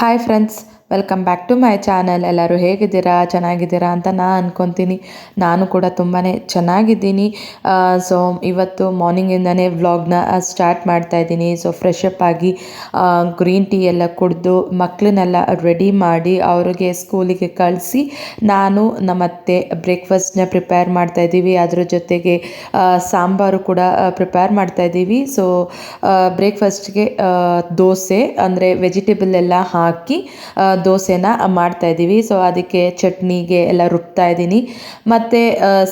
Hi friends, welcome back to my channel ಎಲ್ಲರೂ ಹೇಗಿದ್ದೀರಾ? ಚೆನ್ನಾಗಿದ್ದೀರಾ ಅಂತ ನಾನು ಅಂದ್ಕೊತೀನಿ ನಾನು ಕೂಡ ತುಂಬಾ ಚೆನ್ನಾಗಿದ್ದೀನಿ. ಸೊ ಇವತ್ತು ಮಾರ್ನಿಂಗಿಂದನೇ ವ್ಲಾಗ್ನ ಸ್ಟಾರ್ಟ್ ಮಾಡ್ತಾ ಇದ್ದೀನಿ. ಸೊ ಫ್ರೆಶ್ ಅಪ್ ಆಗಿ ಗ್ರೀನ್ ಟೀ ಎಲ್ಲ ಕುಡಿದು ಮಕ್ಕಳನ್ನೆಲ್ಲ ರೆಡಿ ಮಾಡಿ, ಅವ್ರಿಗೆ ಸ್ಕೂಲಿಗೆ ಕಳಿಸಿ, ನಾನು ನಮ್ಮತ್ತೆ ಬ್ರೇಕ್ಫಾಸ್ಟ್ನ ಪ್ರಿಪೇರ್ ಮಾಡ್ತಾ ಇದ್ದೀವಿ. ಅದ್ರ ಜೊತೆಗೆ ಸಾಂಬಾರು ಕೂಡ ಪ್ರಿಪೇರ್ ಮಾಡ್ತಾ ಇದ್ದೀವಿ. ಸೊ ಬ್ರೇಕ್ಫಾಸ್ಟ್ಗೆ ದೋಸೆ, ಅಂದರೆ ವೆಜಿಟೇಬಲ್ ಎಲ್ಲ ಹಾಕಿ ದೋಸೆನ ಮಾಡ್ತಾ ಇದ್ದೀವಿ. ಸೊ ಅದಕ್ಕೆ ಚಟ್ನಿಗೆ ಎಲ್ಲ ರುಬ್ತಾ ಇದ್ದೀನಿ. ಮತ್ತು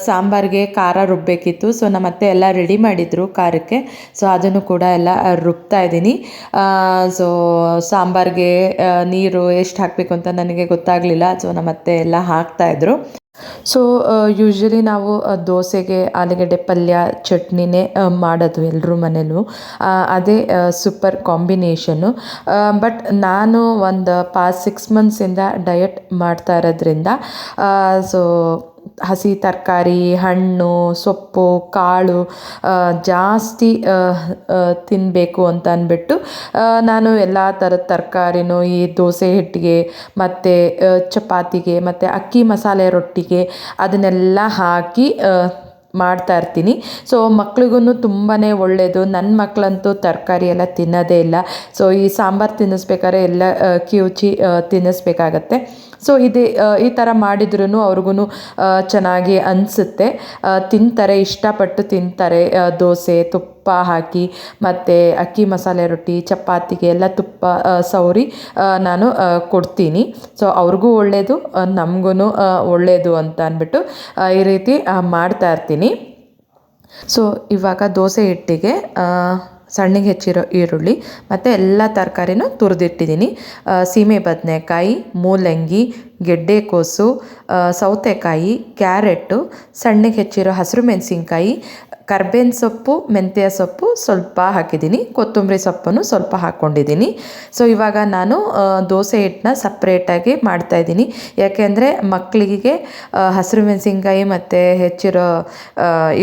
ಸಾಂಬಾರಿಗೆ ಖಾರ ರುಬ್ಬಬೇಕಿತ್ತು ಸೊ ನಮ್ಮ ಅತ್ತೆ ಎಲ್ಲ ರೆಡಿ ಮಾಡಿದರು ಖಾರಕ್ಕೆ. ಸೊ ಅದನ್ನು ಕೂಡ ಎಲ್ಲ ರುಬ್ತಾ ಇದ್ದೀನಿ. ಸೊ ಸಾಂಬಾರಿಗೆ ನೀರು ಎಷ್ಟು ಹಾಕಬೇಕು ಅಂತ ನನಗೆ ಗೊತ್ತಾಗಲಿಲ್ಲ. ಸೊ ನಮ್ಮ ಅತ್ತೆ ಎಲ್ಲ ಹಾಕ್ತಾಯಿದ್ರು ಸೊ ಯೂಶ್ವಲಿ ನಾವು ಆ, ದೋಸೆಗೆ ಆಲೂಗಡ್ಡೆ ಪಲ್ಯ ಚಟ್ನಿನೇ ಆ, ಮಾಡೋದು ಎಲ್ಲರೂ ಮನೇಲೂ. ಅದೇ ಸೂಪರ್ ಕಾಂಬಿನೇಷನು ಬಟ್ ನಾನು ಒಂದು ಪಾಸ್ ಸಿಕ್ಸ್ ಮಂತ್ಸಿಂದ ಡಯಟ್ ಮಾಡ್ತಾ ಇರೋದ್ರಿಂದ ಸೊ ಹಸಿ ತರಕಾರಿ, ಹಣ್ಣು, ಸೊಪ್ಪು, ಕಾಳು ಜಾಸ್ತಿ ತಿನ್ನಬೇಕು ಅಂತ ಅಂದ್ಬಿಟ್ಟು ನಾನು ಎಲ್ಲ ಥರದ ತರಕಾರಿನೂ ಈ ದೋಸೆ ಹಿಟ್ಟಿಗೆ ಮತ್ತು ಚಪಾತಿಗೆ ಮತ್ತು ಅಕ್ಕಿ ಮಸಾಲೆ ರೊಟ್ಟಿಗೆ ಅದನ್ನೆಲ್ಲ ಹಾಕಿ ಮಾಡ್ತಾ ಇರ್ತೀನಿ. ಸೊ ಮಕ್ಳಿಗೂ ತುಂಬಾ ಒಳ್ಳೆಯದು ನನ್ನ ಮಕ್ಕಳಂತೂ ತರಕಾರಿ ಎಲ್ಲ ತಿನ್ನೋದೇ ಇಲ್ಲ. ಸೊ ಈ ಸಾಂಬಾರು ತಿನ್ನಿಸ್ಬೇಕಾದ್ರೆ ಎಲ್ಲ ಕಿವುಚಿ ತಿನ್ನಿಸ್ಬೇಕಾಗತ್ತೆ. ಸೊ ಇದೇ ಈ ಥರ ಮಾಡಿದ್ರೂ ಅವ್ರಿಗೂ ಚೆನ್ನಾಗಿ ಅನಿಸುತ್ತೆ. ತಿಂತಾರೆ, ಇಷ್ಟಪಟ್ಟು ತಿಂತಾರೆ. ದೋಸೆ, ತುಪ್ಪ ಹಾಕಿ, ಮತ್ತು ಅಕ್ಕಿ ಮಸಾಲೆ ರೊಟ್ಟಿ, ಚಪಾತಿಗೆ ಎಲ್ಲ ತುಪ್ಪ ಸೌರಿ ನಾನು ಕೊಡ್ತೀನಿ. ಸೊ ಅವ್ರಿಗೂ ಒಳ್ಳೆಯದು ನಮಗೂ ಒಳ್ಳೆಯದು ಅಂತ ಅಂದ್ಬಿಟ್ಟು ಈ ರೀತಿ ಮಾಡ್ತಾ ಇರ್ತೀನಿ. ಸೊ ಇವಾಗ ದೋಸೆ ಹಿಟ್ಟಿಗೆ ಸಣ್ಣಗೆ ಹೆಚ್ಚಿರೋ ಈರುಳ್ಳಿ, ಮತ್ತು ಎಲ್ಲ ತರಕಾರಿನೂ ತುರಿದಿಟ್ಟಿದ್ದೀನಿ. ಸೀಮೆ ಬದನೆಕಾಯಿ, ಮೂಲಂಗಿ, ಗೆಡ್ಡೆಕೋಸು ಸೌತೆಕಾಯಿ, ಕ್ಯಾರೆಟು, ಸಣ್ಣಗೆ ಹೆಚ್ಚಿರೋ ಹಸಿರು ಮೆಣಸಿನ್ಕಾಯಿ ಕರ್ಬೇವಿನ ಸೊಪ್ಪು, ಮೆಂತ್ಯ ಸೊಪ್ಪು ಸ್ವಲ್ಪ ಹಾಕಿದ್ದೀನಿ. ಕೊತ್ತಂಬರಿ ಸೊಪ್ಪನ್ನು ಸ್ವಲ್ಪ ಹಾಕ್ಕೊಂಡಿದ್ದೀನಿ ಸೊ ಇವಾಗ ನಾನು ದೋಸೆ ಹಿಟ್ಟನ್ನ ಸಪ್ರೇಟಾಗಿ ಮಾಡ್ತಾಯಿದ್ದೀನಿ ಯಾಕೆಂದರೆ ಮಕ್ಕಳಿಗೆ ಹಸಿರು ಮೆಣಸಿನ್ಕಾಯಿ ಮತ್ತು ಹೆಚ್ಚಿರೋ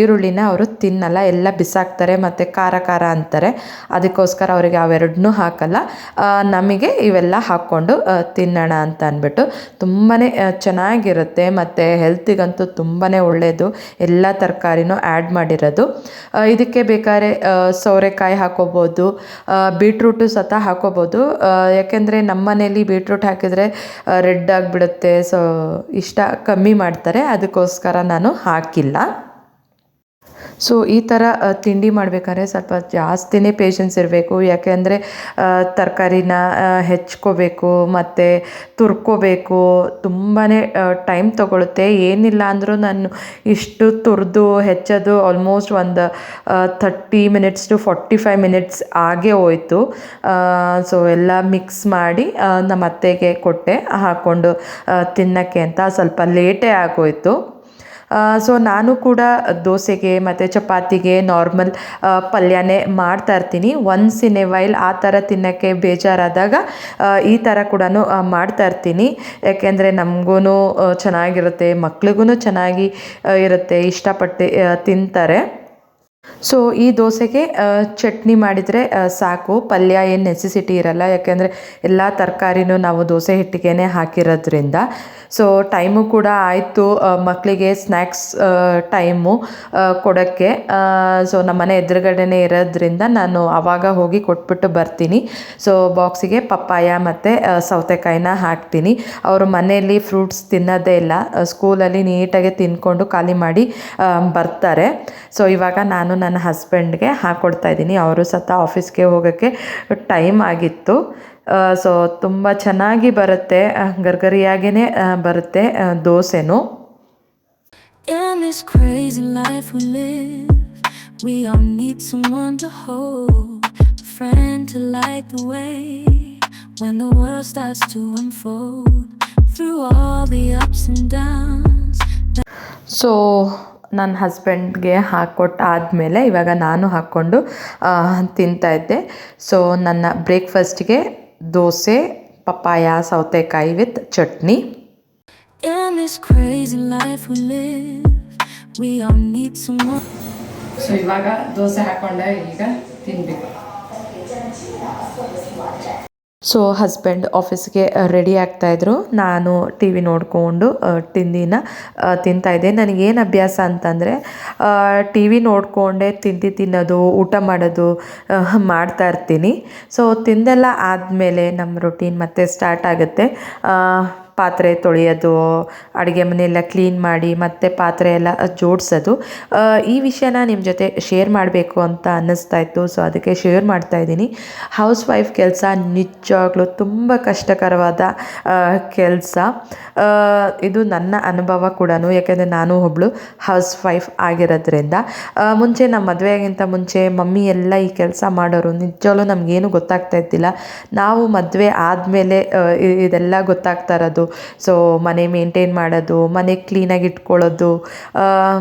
ಈರುಳ್ಳಿನ ಅವರು ತಿನ್ನಲ್ಲ. ಎಲ್ಲ ಬಿಸಾಕ್ತಾರೆ ಮತ್ತು ಖಾರ ಖಾರ ಅಂತಾರೆ. ಅದಕ್ಕೋಸ್ಕರ ಅವರಿಗೆ ಅವೆರಡನ್ನೂ ಹಾಕಲ್ಲ. ನಮಗೆ ಇವೆಲ್ಲ ಹಾಕ್ಕೊಂಡು ತಿನ್ನೋಣ ಅಂತ ಅಂದ್ಬಿಟ್ಟು ತುಂಬಾ ಚೆನ್ನಾಗಿರುತ್ತೆ. ಮತ್ತು ಹೆಲ್ತಿಗಂತೂ ತುಂಬಾ ಒಳ್ಳೆಯದು ಎಲ್ಲ ತರಕಾರಿನೂ ಆ್ಯಡ್ ಮಾಡಿರೋದು. ಆ, ಇದಕ್ಕೆ ಬೇಕಾದ್ರೆ ಸೋರೆಕಾಯಿ ಹಾಕೋಬೋದು ಬೀಟ್ರೂಟು ಸತ ಹಾಕೋಬೋದು. ಯಾಕೆಂದರೆ ನಮ್ಮ ಮನೇಲಿ ಬೀಟ್ರೂಟ್ ಹಾಕಿದರೆ ರೆಡ್ ಆಗಿಬಿಡುತ್ತೆ. ಸೊ ಇಷ್ಟ ಕಮ್ಮಿ ಮಾಡ್ತಾರೆ. ಅದಕ್ಕೋಸ್ಕರ ನಾನು ಹಾಕಿಲ್ಲ. ಸೊ ಈ ಥರ ತಿಂಡಿ ಮಾಡಬೇಕಾದ್ರೆ ಸ್ವಲ್ಪ ಜಾಸ್ತಿನೇ ಪೇಷನ್ಸ್ ಇರಬೇಕು. ಯಾಕೆಂದರೆ ತರಕಾರಿನ ಹೆಚ್ಕೋಬೇಕು, ಮತ್ತು ತುರ್ಕೋಬೇಕು. ತುಂಬಾ ಟೈಮ್ ತೊಗೊಳುತ್ತೆ. ಏನಿಲ್ಲ ಅಂದರೂ ನಾನು ಇಷ್ಟು ತುರಿದು, ಹೆಚ್ಚೋದು ಆಲ್ಮೋಸ್ಟ್ ಒಂದು thirty minutes to forty five minutes ಆಗೇ ಹೋಯ್ತು. ಸೊ ಎಲ್ಲ ಮಿಕ್ಸ್ ಮಾಡಿ ನಮ್ಮ ಅತ್ತೆಗೆ ಕೊಟ್ಟೆ ಹಾಕ್ಕೊಂಡು ತಿನ್ನೋಕ್ಕೆ ಅಂತ ಸ್ವಲ್ಪ ಲೇಟೇ ಆಗೋಯ್ತು. ಸೊ ನಾನು ಕೂಡ ದೋಸೆಗೆ ಮತ್ತು ಚಪಾತಿಗೆ ನಾರ್ಮಲ್ ಪಲ್ಯನೇ ಮಾಡ್ತಾ ಇರ್ತೀನಿ. ಒನ್ಸ್ ಇನ್ ಎ ವೈಲ್ ಆ ಥರ ತಿನ್ನೋಕ್ಕೆ ಬೇಜಾರಾದಾಗ ಈ ಥರ ಕೂಡ ಮಾಡ್ತಾ ಇರ್ತೀನಿ. ಯಾಕೆಂದರೆ ನಮಗೂ ಚೆನ್ನಾಗಿರುತ್ತೆ ಮಕ್ಳಿಗೂ ಚೆನ್ನಾಗಿ ಇರುತ್ತೆ, ಇಷ್ಟಪಟ್ಟು ತಿಂತಾರೆ. ಸೊ ಈ ದೋಸೆಗೆ ಚಟ್ನಿ ಮಾಡಿದರೆ ಸಾಕು. ಪಲ್ಯ ಏನು ನೆಸೆಸಿಟಿ ಇರಲ್ಲ. ಯಾಕೆಂದರೆ ಎಲ್ಲ ತರಕಾರಿನೂ ನಾವು ದೋಸೆ ಹಿಟ್ಟಿಗೆ ಹಾಕಿರೋದ್ರಿಂದ. ಸೊ ಟೈಮು ಕೂಡ ಆಯಿತು ಮಕ್ಕಳಿಗೆ ಸ್ನ್ಯಾಕ್ಸ್ ಟೈಮು ಕೊಡೋಕ್ಕೆ. ಸೊ ನಮ್ಮನೆ ಎದುರುಗಡೆನೇ ಇರೋದ್ರಿಂದ ನಾನು ಆವಾಗ ಹೋಗಿ ಕೊಟ್ಬಿಟ್ಟು ಬರ್ತೀನಿ. ಸೊ ಬಾಕ್ಸಿಗೆ ಪಪ್ಪಾಯ ಮತ್ತು ಸೌತೆಕಾಯಿನ ಹಾಕ್ತೀನಿ. ಅವರು ಮನೆಯಲ್ಲಿ ಫ್ರೂಟ್ಸ್ ತಿನ್ನೋದೇ ಇಲ್ಲ. ಸ್ಕೂಲಲ್ಲಿ ನೀಟಾಗಿ ತಿಂದ್ಕೊಂಡು ಖಾಲಿ ಮಾಡಿ ಬರ್ತಾರೆ. ಸೊ ಇವಾಗ ನಾನು ನನ್ನ ಹಸ್ಬೆಂಡ್ಗೆ ಹಾಕ್ಕೊಡ್ತಾ ಇದ್ದೀನಿ ಅವರು ಸತ ಆಫೀಸ್ಗೆ ಹೋಗೋಕ್ಕೆ ಟೈಮ್ ಆಗಿತ್ತು ಸೊ ತುಂಬ ಚೆನ್ನಾಗಿ ಬರುತ್ತೆ ಗರ್ಗರಿಯಾಗೇ ಬರುತ್ತೆ ದೋಸೆನೂ when the world starts to unfold. Through all the ups and downs, so ನನ್ನ ಹಸ್ಬೆಂಡ್ಗೆ ಹಾಕ್ಕೊಟ್ಟು ಆದಮೇಲೆ ಇವಾಗ ನಾನು ಹಾಕ್ಕೊಂಡು ತಿಂತಾಯಿದ್ದೆ ತಿಂತಾ ಇದ್ದೆ. ಸೊ ನನ್ನ ಬ್ರೇಕ್ಫಾಸ್ಟ್ಗೆ ದೋಸೆ ಪಪ್ಪಾಯ ಸೌತೆಕಾಯಿ ವಿತ್ ಚಟ್ನಿ. ಸೊ ಇವಾಗ ದೋಸೆ ಹಾಕೊಂಡೆ ಈಗ ತಿನ್ಬೇಕು. ಸೊ ಹಸ್ಬೆಂಡ್ ಆಫೀಸ್ಗೆ ರೆಡಿ ಆಗ್ತಾಯಿದ್ರು ನಾನು ಟಿ ವಿ ನೋಡಿಕೊಂಡು ತಿಂಡಿನ ಆ, ತಿಂತಾಯಿದ್ದೆ ನನಗೇನು ಅಭ್ಯಾಸ ಅಂತಂದರೆ ಟಿ ವಿ ನೋಡಿಕೊಂಡೇ ತಿಂಡಿ ತಿನ್ನೋದು ಊಟ ಮಾಡೋದು ಆ, ಮಾಡ್ತಾ ಇರ್ತೀನಿ. ಸೊ ತಿಂದೆಲ್ಲ ಆದಮೇಲೆ ನಮ್ಮ ರೊಟೀನ್ ಮತ್ತೆ ಸ್ಟಾರ್ಟ್ ಆಗುತ್ತೆ. ಪಾತ್ರೆ ತೊಳೆಯೋದು, ಅಡುಗೆ ಮನೆಯೆಲ್ಲ ಕ್ಲೀನ್ ಮಾಡಿ ಮತ್ತು ಪಾತ್ರೆ ಎಲ್ಲ ಜೋಡಿಸೋದು. ಈ ವಿಷಯನ ನಿಮ್ಮ ಜೊತೆ ಶೇರ್ ಮಾಡಬೇಕು ಅಂತ ಅನ್ನಿಸ್ತಾ ಇತ್ತು. ಸೊ ಅದಕ್ಕೆ ಶೇರ್ ಮಾಡ್ತಾ ಇದ್ದೀನಿ. ಹೌಸ್ ವೈಫ್ ಕೆಲಸ ನಿಜವಾಗ್ಲೂ ತುಂಬ ಕಷ್ಟಕರವಾದ ಕೆಲಸ. ಇದು ನನ್ನ ಅನುಭವ ಕೂಡ ಯಾಕೆಂದರೆ ನಾನು ಒಬ್ಳು ಹೌಸ್ ವೈಫ್ ಆಗಿರೋದ್ರಿಂದ ಮುಂಚೆ ನಮ್ಮ ಮದುವೆಗಿಂತ ಮುಂಚೆ ಮಮ್ಮಿ ಎಲ್ಲ ಈ ಕೆಲಸ ಮಾಡೋರು ನಿಜವಾಗ್ಲೂ ನಮಗೇನು ಗೊತ್ತಾಗ್ತಾ ಇದ್ದಿಲ್ಲ. ನಾವು ಮದುವೆ ಆದಮೇಲೆ ಇದೆಲ್ಲ ಗೊತ್ತಾಗ್ತಾ ಇರೋದು ಸೊ ಮನೆ ಮೇಂಟೈನ್ ಮಾಡೋದು, ಮನೆ ಕ್ಲೀನಾಗಿ ಇಟ್ಕೊಳ್ಳೋದು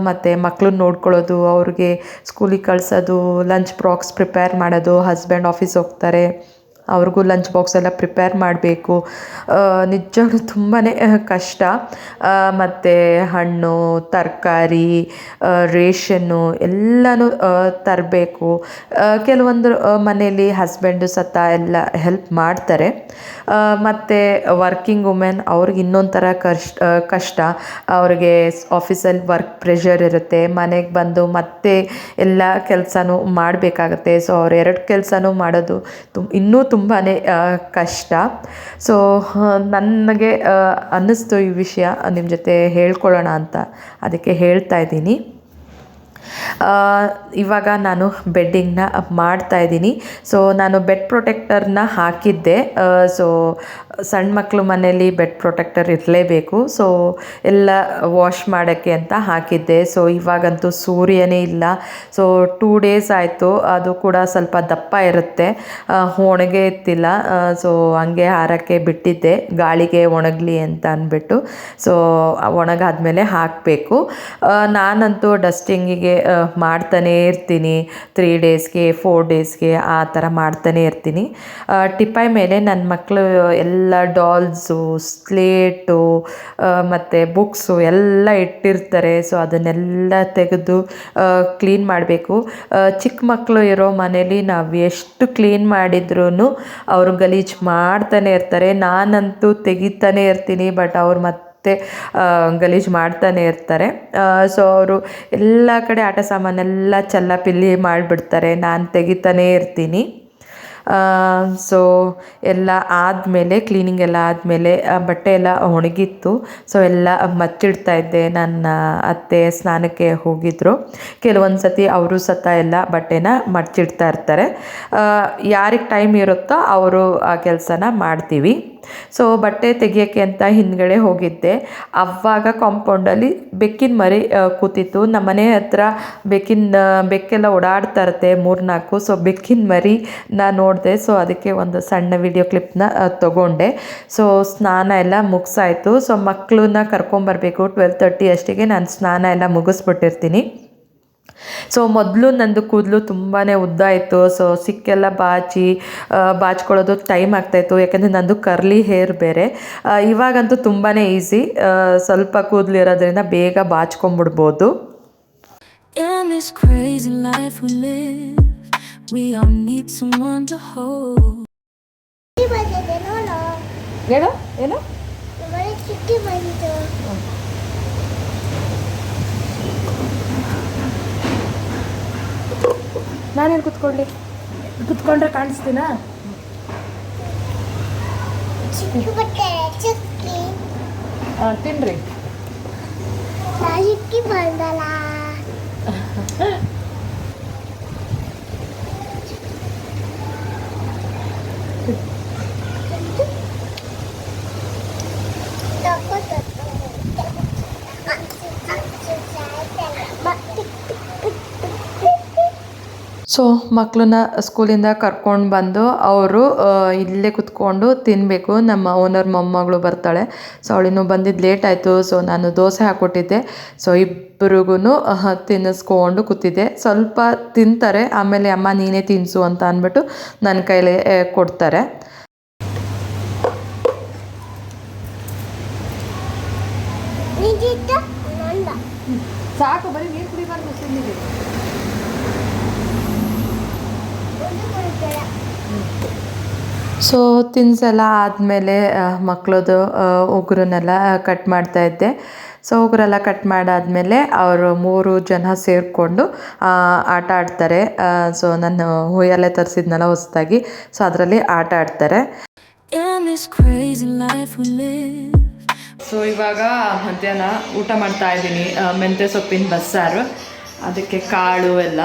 ಮತ್ತು ಮಕ್ಳನ್ನ ನೋಡ್ಕೊಳ್ಳೋದು, ಅವ್ರಿಗೆ ಸ್ಕೂಲಿಗೆ ಕಳಿಸೋದು ಲಂಚ್ ಬಾಕ್ಸ್ ಪ್ರಿಪೇರ್ ಮಾಡೋದು ಹಸ್ಬೆಂಡ್ ಆಫೀಸ್ ಹೋಗ್ತಾರೆ. ಅವ್ರಿಗೂ ಲಂಚ್ ಬಾಕ್ಸ್ ಎಲ್ಲ ಪ್ರಿಪೇರ್ ಮಾಡಬೇಕು. ನಿಜವಾಗ್ಲೂ ತುಂಬಾ ಕಷ್ಟ. ಮತ್ತು ಹಣ್ಣು, ತರಕಾರಿ ರೇಷನ್ನು ಎಲ್ಲನೂ ತರಬೇಕು. ಕೆಲವೊಂದು ಮನೆಯಲ್ಲಿ ಹಸ್ಬೆಂಡು ಸತ ಎಲ್ಲ ಹೆಲ್ಪ್ ಮಾಡ್ತಾರೆ. ಮತ್ತು ವರ್ಕಿಂಗ್ ವುಮೆನ್ ಅವ್ರಿಗೆ ಇನ್ನೊಂದು ಥರ ಕಷ್ಟ ಕಷ್ಟ. ಅವ್ರಿಗೆ ಆಫೀಸಲ್ಲಿ ವರ್ಕ್ ಪ್ರೆಷರ್ ಇರುತ್ತೆ. ಮನೆಗೆ ಬಂದು ಮತ್ತೆ ಎಲ್ಲ ಕೆಲಸನೂ ಮಾಡಬೇಕಾಗತ್ತೆ. ಸೊ ಅವ್ರು ಎರಡು ಕೆಲಸನೂ ಮಾಡೋದು ತುಂಬ ಇನ್ನೂ ತುಂಬಾ ಕಷ್ಟ. ಸೊ ನನಗೆ ಅನ್ನಿಸ್ತು ಈ ವಿಷಯ ನಿಮ್ಮ ಜೊತೆ ಹೇಳ್ಕೊಳ್ಳೋಣ ಅಂತ. ಅದಕ್ಕೆ ಹೇಳ್ತಾ ಇದ್ದೀನಿ. ಇವಾಗ ನಾನು ಬೆಡ್ಡಿಂಗ್ನ ಮಾಡ್ತಾ ಇದ್ದೀನಿ. ಸೊ ನಾನು ಬೆಡ್ ಪ್ರೊಟೆಕ್ಟರ್ನ ಹಾಕಿದ್ದೆ. ಸೊ ಸಣ್ಣ ಮಕ್ಕಳು ಮನೇಲಿ ಬೆಡ್ ಪ್ರೊಟೆಕ್ಟರ್ ಇರಲೇಬೇಕು. ಸೊ ಎಲ್ಲ ವಾಶ್ ಮಾಡೋಕ್ಕೆ ಅಂತ ಹಾಕಿದ್ದೆ. ಸೊ ಇವಾಗಂತೂ ಸೂರ್ಯನೇ ಇಲ್ಲ. ಸೊ ಟೂ ಡೇಸ್ ಆಯಿತು. ಅದು ಕೂಡ ಸ್ವಲ್ಪ ದಪ್ಪ ಇರುತ್ತೆ. ಒಣಗೆ ಇತ್ತಿಲ್ಲ. ಸೊ ಹಂಗೆ ಹಾರಕ್ಕೆ ಬಿಟ್ಟಿದ್ದೆ. ಗಾಳಿಗೆ ಒಣಗಲಿ ಅಂತ ಅಂದ್ಬಿಟ್ಟು. ಸೊ ಒಣಗಾದ್ಮೇಲೆ ಹಾಕಬೇಕು. ನಾನಂತೂ ಡಸ್ಟಿಂಗಿಗೆ ಮಾಡ್ತಾನೇ ಇರ್ತೀನಿ. ತ್ರೀ ಡೇಸ್ಗೆ ಫೋರ್ ಡೇಸ್ಗೆ ಆ ಥರ ಮಾಡ್ತಾನೆ ಇರ್ತೀನಿ. ಟಿಪಾಯ್ ಮೇಲೆ ನನ್ನ ಮಕ್ಕಳು ಎಲ್ಲ ಡಾಲ್ಸು, ಸ್ಲೇಟು ಮತ್ತು ಬುಕ್ಸು ಎಲ್ಲ ಇಟ್ಟಿರ್ತಾರೆ. ಸೊ, ಅದನ್ನೆಲ್ಲ ತೆಗೆದು ಕ್ಲೀನ್ ಮಾಡಬೇಕು. ಚಿಕ್ಕ ಮಕ್ಕಳು ಇರೋ ಮನೇಲಿ ನಾವು ಎಷ್ಟು ಕ್ಲೀನ್ ಮಾಡಿದ್ರೂ ಅವರು ಗಲೀಜು ಮಾಡ್ತಾನೆ ಇರ್ತಾರೆ. ನಾನಂತೂ ತೆಗಿತಾನೆ ಇರ್ತೀನಿ, ಬಟ್ ಅವ್ರು ಮತ್ತೆ ಗಲೀಜು ಮಾಡ್ತಾನೆ ಇರ್ತಾರೆ. ಸೊ, ಅವರು ಎಲ್ಲ ಕಡೆ ಆಟ ಸಾಮಾನೆಲ್ಲ ಚೆಲ್ಲಾಪಿಲ್ಲಿ ಮಾಡಿಬಿಡ್ತಾರೆ. ನಾನು ತೆಗಿತಾನೇ ಇರ್ತೀನಿ. ಸೊ ಎಲ್ಲ ಆದಮೇಲೆ ಕ್ಲೀನಿಂಗ್ ಎಲ್ಲ ಆದಮೇಲೆ ಬಟ್ಟೆ ಎಲ್ಲ ಒಣಗಿತ್ತು. ಸೊ ಎಲ್ಲ ಮಚ್ಚಿಡ್ತಾ ಇದ್ದೆ. ನನ್ನ ಅತ್ತೆ ಸ್ನಾನಕ್ಕೆ ಹೋಗಿದ್ದರು ಕೆಲವೊಂದು ಸತಿ ಅವರು ಸತ ಎಲ್ಲ ಬಟ್ಟೆನ ಮಡ್ಚಿಡ್ತಾ ಇರ್ತಾರೆ. ಯಾರಿಗೆ ಟೈಮ್ ಇರುತ್ತೋ ಅವರು ಆ ಕೆಲಸನ ಮಾಡ್ತೀವಿ. ಸೊ ಬಟ್ಟೆ ತೆಗಿಯೋಕ್ಕೆ ಅಂತ ಹಿಂದ್ಗಡೆ ಹೋಗಿದ್ದೆ. ಅವಾಗ ಕಾಂಪೌಂಡಲ್ಲಿ ಬೆಕ್ಕಿನ ಮರಿ ಕೂತಿತ್ತು. ನಮ್ಮ ಮನೆ ಹತ್ರ ಬೆಕ್ಕಿನ, ಬೆಕ್ಕೆಲ್ಲ ಓಡಾಡ್ತಾ ಇರುತ್ತೆ ಮೂರ್ನಾಲ್ಕು. ಸೊ ಬೆಕ್ಕಿನ ಮರಿ ನಾ ನೋಡಿದೆ. ಸೊ ಅದಕ್ಕೆ ಒಂದು ಸಣ್ಣ ವಿಡಿಯೋ ಕ್ಲಿಪ್ನ ತೊಗೊಂಡೆ. ಸೊ ಸ್ನಾನ ಎಲ್ಲ ಮುಗಿಸಾಯಿತು. ಸೊ ಮಕ್ಕಳನ್ನ ಕರ್ಕೊಂಬರ್ಬೇಕು. ಟ್ವೆಲ್ ತರ್ಟಿ ಅಷ್ಟಿಗೆ ನಾನು ಸ್ನಾನ ಎಲ್ಲ ಮುಗಿಸ್ಬಿಟ್ಟಿರ್ತೀನಿ. ಸೊ ಮೊದಲು ನಂದು ಕೂದಲು ತುಂಬಾ ಉದ್ದ ಇತ್ತು ಸೊ ಸಿಕ್ಕೆಲ್ಲ ಬಾಚಿ ಬಾಚ್ಕೊಳ್ಳೋದು ಟೈಮ್ ಆಗ್ತಾಯಿತ್ತು ಯಾಕೆಂದರೆ ನಂದು ಕರ್ಲಿ ಹೇರ್ ಬೇರೆ. ಇವಾಗಂತೂ ತುಂಬಾ ಈಸಿ ಸ್ವಲ್ಪ ಕೂದಲು ಇರೋದ್ರಿಂದ ಬೇಗ ಬಾಚ್ಕೊಂಬಿಡ್ಬೋದು In this crazy life we live, we all need someone to hold. ಚಿಕ್ಕಿ ಬಂದಿದೆ ನೋಡು ಹೇಳು ಏನು ನಮ್ಮನೆ ಚಿಕ್ಕಿ ಬಂತು ನಾನೇನು ಕುತ್ಕೊಳ್ಳಿ? ಕುತ್ಕೊಂಡ್ರೆ ಕಾಣಿಸ್ತೀನಾ? ಚಿಕ್ಕಿ. ತಿನ್ರಿ. ಸೊ ಮಕ್ಕಳನ್ನ ಸ್ಕೂಲಿಂದ ಕರ್ಕೊಂಡು ಬಂದು ಅವರು ಇಲ್ಲೇ ಕುತ್ಕೊಂಡು ತಿನ್ನಬೇಕು ನಮ್ಮ ಓನರ್ ಮೊಮ್ಮಗಳು ಬರ್ತಾಳೆ. ಸೊ ಅವಳಿನ್ನೂ ಬಂದಿದ್ದು ಲೇಟ್ ಆಯಿತು. ಸೊ ನಾನು ದೋಸೆ ಹಾಕ್ಕೊಟ್ಟಿದ್ದೆ. ಸೊ ಇಬ್ಬರಿಗೂ ತಿನ್ನಿಸ್ಕೊಂಡು ಕೂತಿದ್ದೆ. ಸ್ವಲ್ಪ ತಿಂತಾರೆ. ಆಮೇಲೆ ಅಮ್ಮ ನೀನೇ ತಿನ್ನಿಸು ಅಂತ ಅಂದ್ಬಿಟ್ಟು ನನ್ನ ಕೈಲೇ ಕೊಡ್ತಾರೆ. ಸಾಕು ಬರೀ ನೀರು ಕುಡಿಬಾರ್ದು ಸುಮ್ಮನೆ ಒಂದು ಕೊಡ್ತೀರ ಸೊ ತಿನ್ಸೆಲ್ಲ ಆದಮೇಲೆ ಮಕ್ಕಳದು ಉಗುರನ್ನೆಲ್ಲ ಕಟ್ ಮಾಡ್ತಾ ಇದ್ದೆ. ಸೊ ಉಗುರೆಲ್ಲ ಕಟ್ ಮಾಡಾದಮೇಲೆ ಅವರು ಮೂರು ಜನ ಸೇರಿಕೊಂಡು ಆಟ ಆಡ್ತಾರೆ. ಸೊ ನಾನು ಹುಯ್ಯಲೆ ತರಿಸಿದ್ನಲ್ಲ ಹೊಸದಾಗಿ. ಸೊ ಅದರಲ್ಲಿ ಆಟ ಆಡ್ತಾರೆ. ಸೊ ಇವಾಗ ಮಧ್ಯಾಹ್ನ ಊಟ ಮಾಡ್ತಾ ಇದ್ದೀನಿ. ಮೆಂತ್ಯ ಸೊಪ್ಪಿನ ಬಸ್ಸಾರು. ಅದಕ್ಕೆ ಕಾಳು ಎಲ್ಲ.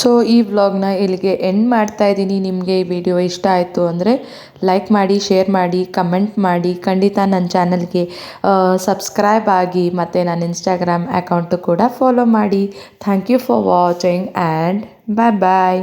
ಸೊ ಈ ವ್ಲಾಗ್ನ ಇಲ್ಲಿಗೆ ಎಂಡ್ ಮಾಡ್ತಾ ಇದ್ದೀನಿ. ನಿಮಗೆ ಈ ವಿಡಿಯೋ ಇಷ್ಟ ಆಯಿತು ಅಂದರೆ ಲೈಕ್ ಮಾಡಿ ಶೇರ್ ಮಾಡಿ ಕಮೆಂಟ್ ಮಾಡಿ. ಖಂಡಿತ ನನ್ನ ಚಾನಲ್ಗೆ ಸಬ್ಸ್ಕ್ರೈಬ್ ಆಗಿ ಮತ್ತು ನನ್ನ ಇನ್ಸ್ಟಾಗ್ರಾಮ್ ಅಕೌಂಟು ಕೂಡ ಫಾಲೋ ಮಾಡಿ. Thank you for watching and bye bye